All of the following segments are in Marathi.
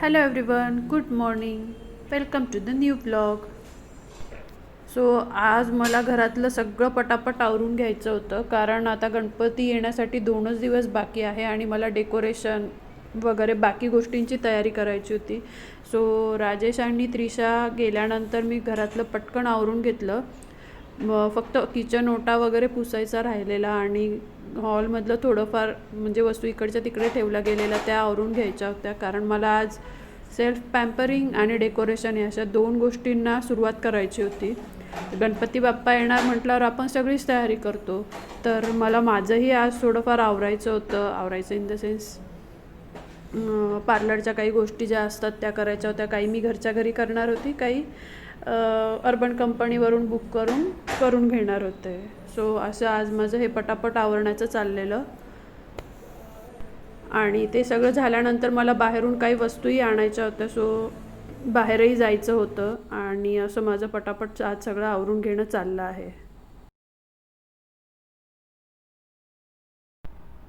Hello everyone good morning welcome to the new blog so आज मला घरातलं सगळं पटापट आवरून घ्यायचं होतं कारण आता गणपती येण्यासाठी दोनच दिवस बाकी आहे आणि मला डेकोरेशन वगैरे बाकी गोष्टींची तयारी करायची होती. सो राजेश आणि त्रिशा गेल्यानंतर मी घरातलं पटकन आवरून घेतलं. फक्त किचन ओटा वगैरे पुसायचा राहिलेला आणि हॉलमधलं थोडंफार म्हणजे वस्तू इकडच्या तिकडे ठेवल्या गेलेल्या त्या आवरून घ्यायच्या होत्या. कारण मला आज सेल्फ पॅम्परिंग आणि डेकोरेशन या अशा दोन गोष्टींना सुरुवात करायची होती. गणपती बाप्पा येणार म्हटल्यावर आपण सगळीच तयारी करतो. तर मला माझंही आज थोडंफार आवरायचं होतं. आवरायचं इन द सेन्स पार्लरच्या काही गोष्टी ज्या असतात त्या करायच्या होत्या. काही मी घरच्या घरी करणार होती काही अर्बन कंपनीवरून बुक करून करून घेणार होते. सो असं आज माझं हे पटापट आवरण्याचं चाललेलं. आणि ते सगळं झाल्यानंतर मला बाहेरून काही वस्तूही आणायच्या होत्या. सो बाहेरही जायचं होतं. आणि असं माझं पटापट आज सगळं आवरून घेणं चाललं आहे.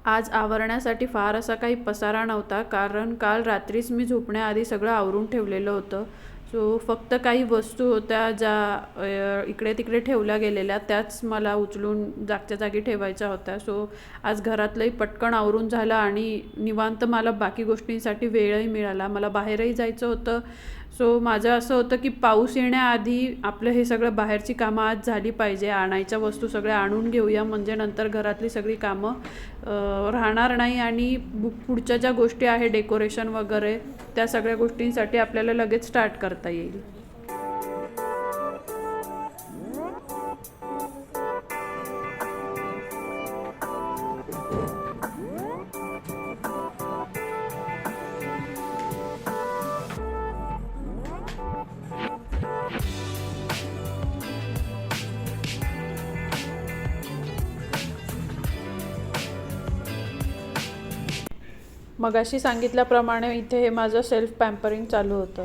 आज आवरण्यासाठी फार असा काही पसारा नव्हता. कारण काल रात्रीच मी झोपण्याआधी सगळं आवरून ठेवलेलं होतं. सो फक्त काही वस्तू होत्या ज्या इकडे तिकडे ठेवल्या गेलेल्या त्याच मला उचलून जागच्या जागी ठेवायच्या होत्या. सो आज घरातलंही पटकन आवरून झालं आणि निवांत मला बाकी गोष्टींसाठी वेळही मिळाला. मला बाहेरही जायचं होतं. सो माझं असं होतं की पाऊस येण्याआधी आपलं हे सगळं बाहेरची कामं आज झाली पाहिजे. आणायच्या वस्तू सगळ्या आणून घेऊया. म्हणजे नंतर घरातली सगळी कामं राहणार नाही आणि बु- पुढच्या ज्या गोष्टी आहे डेकोरेशन वगैरे त्या सगळ्या गोष्टींसाठी आपल्याला लगेच स्टार्ट करता येईल. मगाशी सांगितल्याप्रमाणे इथे हे माझं सेल्फ पॅम्परिंग चालू होतं.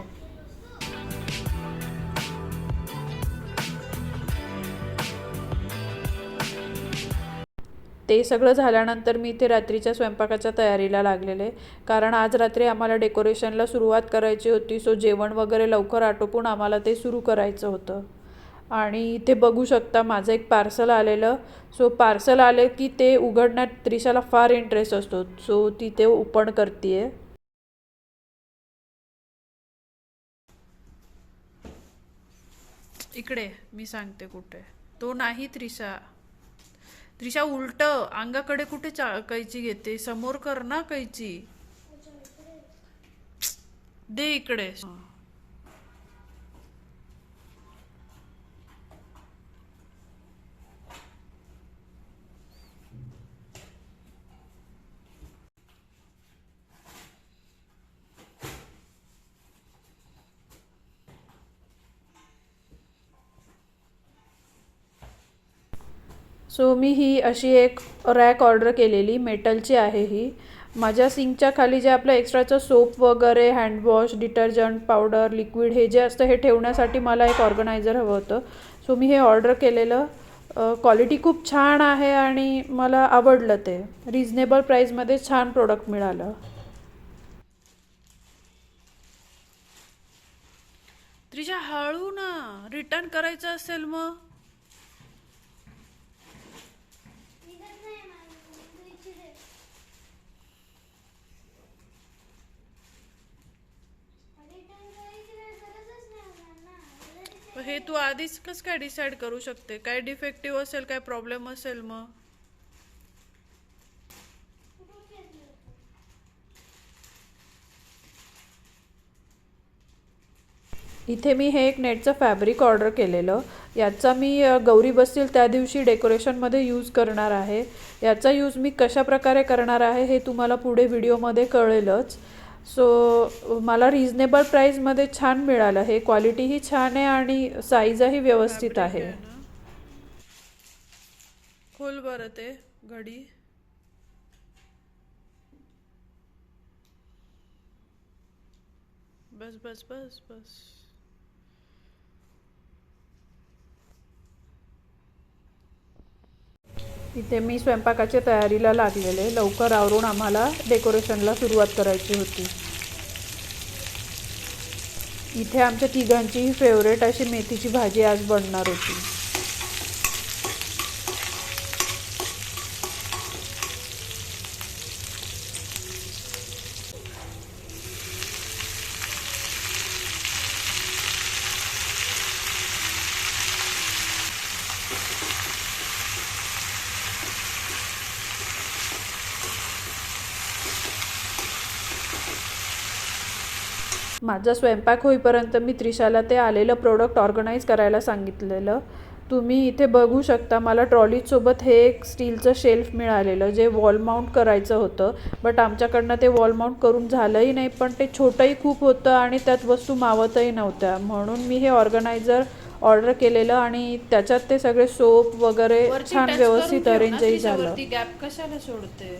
ते सगळं झाल्यानंतर मी इथे रात्रीच्या स्वयंपाकाच्या तयारीला लागलेले. कारण आज रात्री आम्हाला डेकोरेशनला सुरुवात करायची होती सो जेवण वगैरे लवकर आटोपून आम्हाला ते सुरू करायचं होतं. आणि इथे बघू शकता माझं एक पार्सल आलेलं. सो पार्सल आले की ते उघडण्यात त्रिशाला फार इंटरेस्ट असतो. सो ती ते ओपन करते इकडे मी सांगते कुठे. तो नाही त्रिशा. त्रिशा उलट अंगाकडे कुठे चा कैची घेते? समोर कर ना कैची. दे इकडे. सो मी ही अशी एक रॅक ऑर्डर केलेली मेटलची आहे ही. माझ्या सिंकच्या खाली जे आपलं एक्स्ट्राचं सोप वगैरे हँडवॉश डिटर्जंट पावडर लिक्विड हे जे असतं हे ठेवण्यासाठी मला एक ऑर्गनायझर हवं होतं. सो मी हे ऑर्डर केलेलं. क्वालिटी खूप छान आहे आणि मला आवडलं ते. रिझनेबल प्राईसमध्ये छान प्रोडक्ट मिळालं. त्रिशा हळू ना. रिटर्न करायचं असेल मग. हे तू आधीच कसं काय डिसाईड करू शकते? काय डिफेक्टिव्ह असेल काय प्रॉब्लेम असेल मग? इथे मी हे एक नेटचं फॅब्रिक ऑर्डर केलेलं. याचा मी गौरी बसतील त्या दिवशी डेकोरेशनमध्ये यूज करणार आहे. याचा यूज मी कशा प्रकारे करणार आहे हे तुम्हाला पुढे व्हिडिओमध्ये कळेलच. सो मला रिझनेबल प्राईसमध्ये छान मिळालं. हे क्वालिटीही छान आहे आणि साईजही व्यवस्थित आहे. खोल बरं ते घडी. बस बस बस बस. इथे मी स्वयंपाकाच्या तयारीला लागलेले. लवकर आवरून आम्हाला डेकोरेशनला सुरुवात करायची होती. इथे आमच्या तिघांची फेवरेट अशी मेथीची भाजी आज बनणार होती. माझा स्वयंपाक होईपर्यंत मी त्रिशाला ते आलेलं प्रोडक्ट ऑर्गनाईज करायला सांगितलेलं. तुम्ही इथे बघू शकता मला ट्रॉलीसोबत हे एक स्टीलचं शेल्फ मिळालेलं जे वॉल माउंट करायचं होतं. बट आमच्याकडनं ते वॉल माउंट करून झालंही नाही पण ते छोटंही खूप होतं आणि त्यात वस्तू मावतही नव्हत्या. म्हणून मी हे ऑर्गनायझर ऑर्डर केलेलं आणि त्याच्यात ते सगळे सोप वगैरे छान व्यवस्थित अरेंजही झालं. गॅप कशाला सोडते?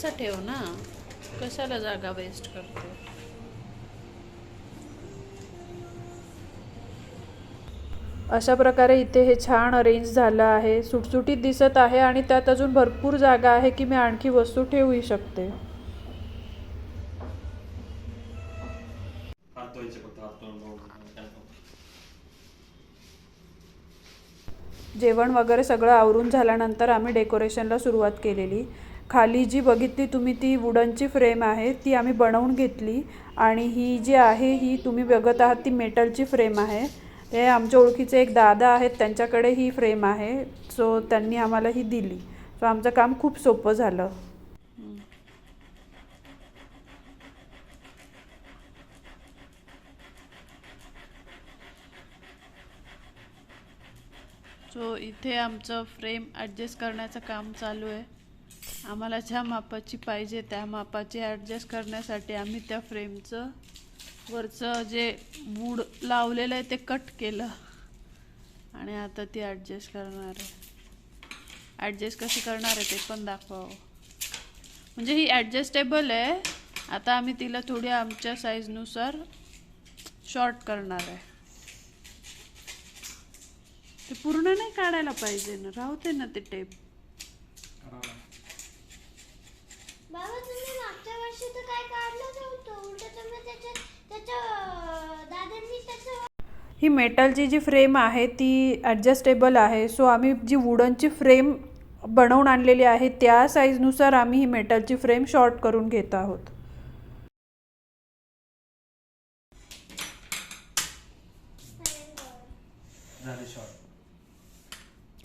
असं ठेव ना? कशाला जागा वेस्ट करतो? अशा प्रकारे इथे हे छान अरेंज झालं आहे. सुटसुटीत दिसत आहे आणि त्यात अजून भरपूर जागा आहे की मी आणखी वस्तू ठेवूही शकते. जेवण वगैरे सगळं आवरून झाल्यानंतर आम्ही डेकोरेशनला सुरुवात केलेली. खाली जी बघितली तुम्ही ती वुडनची फ्रेम आहे ती आम्ही बनवून घेतली. आणि ही जी आहे ही तुम्ही बघत आहात ती मेटलची फ्रेम आहे. ते आमच्या ओळखीचे एक दादा आहेत त्यांच्याकडे ही फ्रेम आहे. सो त्यांनी आम्हाला ही दिली. सो आमचं काम खूप सोपं झालं. सो इथे आमचं फ्रेम ॲडजस्ट करण्याचं काम चालू आहे. आम्हाला ज्या मापाची पाहिजे त्या मापाची ॲडजस्ट करण्यासाठी आम्ही त्या फ्रेमचं वरचं जे वूड लावलेलं आहे ते कट केलं. आणि आता ती ॲडजस्ट करणार आहे. ॲडजस्ट कशी करणार आहे ते पण दाखवावं. म्हणजे ही ॲडजस्टेबल आहे. आता आम्ही तिला थोडी आमच्या साईजनुसार शॉर्ट करणार आहे. ते पूर्ण नाही काढायला पाहिजे ना? राहते ना ते टेप ही मेटलची जी फ्रेम आहे ती ॲडजस्टेबल आहे. सो आम्ही जी वुडनची फ्रेम बनवून आणलेली आहे त्या साईजनुसार आम्ही ही मेटलची फ्रेम शॉर्ट करून घेत आहोत.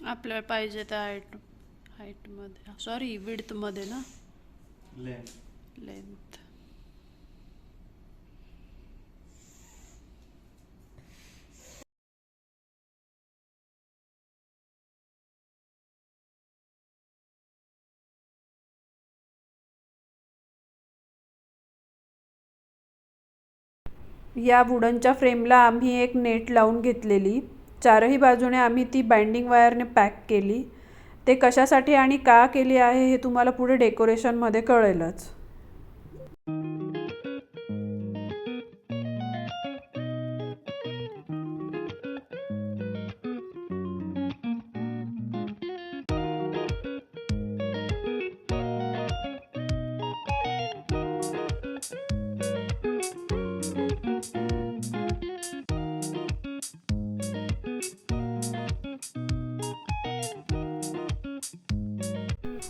आपल्याला पाहिजे त्या हाईट हाईटमध्ये सॉरी विड्थमध्ये ना? लेन लेंथ या वुडनच्या फ्रेमला आम्ही एक नेट लावून घेतलेली. चारही बाजूने आम्ही ती बाइंडिंग वायरने पॅक केली. ते कशासाठी आणि का केली आहे हे तुम्हाला पुढे डेकोरेशनमध्ये कळेलच.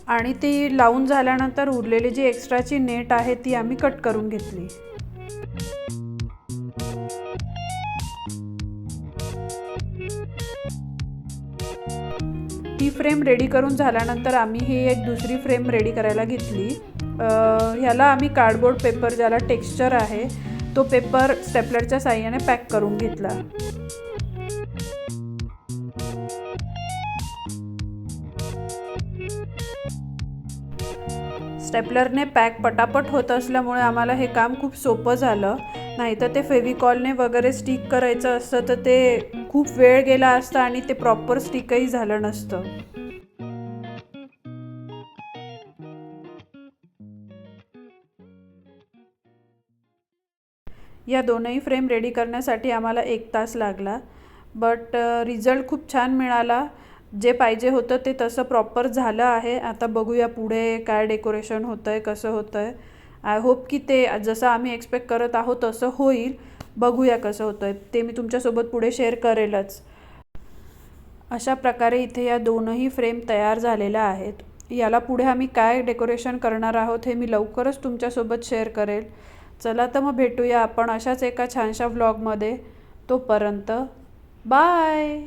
आणि ती लावून झाल्यानंतर उरलेली जी एक्स्ट्राची नेट आहे ती आम्ही कट करून घेतली. ही फ्रेम रेडी करून झाल्यानंतर आम्ही ही एक दुसरी फ्रेम रेडी करायला घेतली. ह्याला आम्ही कार्डबोर्ड पेपर ज्याला टेक्स्चर आहे तो पेपर स्टेपलरच्या साह्याने पॅक करून घेतला. स्टेपलरने पॅक पटापट होत असल्यामुळे आम्हाला हे काम खूप सोपं झालं. नाहीतर ते फेविकॉलने वगैरे स्टिक करायचं असतं तर ते खूप वेळ गेला असता आणि ते प्रॉपर स्टिकही झालं नसतं. या दोनही फ्रेम रेडी करण्यासाठी आम्हाला एक तास लागला. बट रिझल्ट खूप छान मिळाला. जे पाहिजे होतं ते तसं प्रॉपर झालं आहे. आता बघूया पुढे काय डेकोरेशन होतं आहे कसं होतं आहे आय होप की ते जसं आम्ही एक्सपेक्ट करत आहोत तसं होईल. बघूया कसं होतं आहे ते मी तुमच्यासोबत पुढे शेअर करेलच. अशा प्रकारे इथे या दोनही फ्रेम तयार झालेल्या आहेत. याला पुढे आम्ही काय डेकोरेशन करणार आहोत हे मी लवकरच तुमच्यासोबत शेअर करेल. चला तर मग भेटूया आपण अशाच एका छानशा व्लॉगमध्ये तोपर्यंत बाय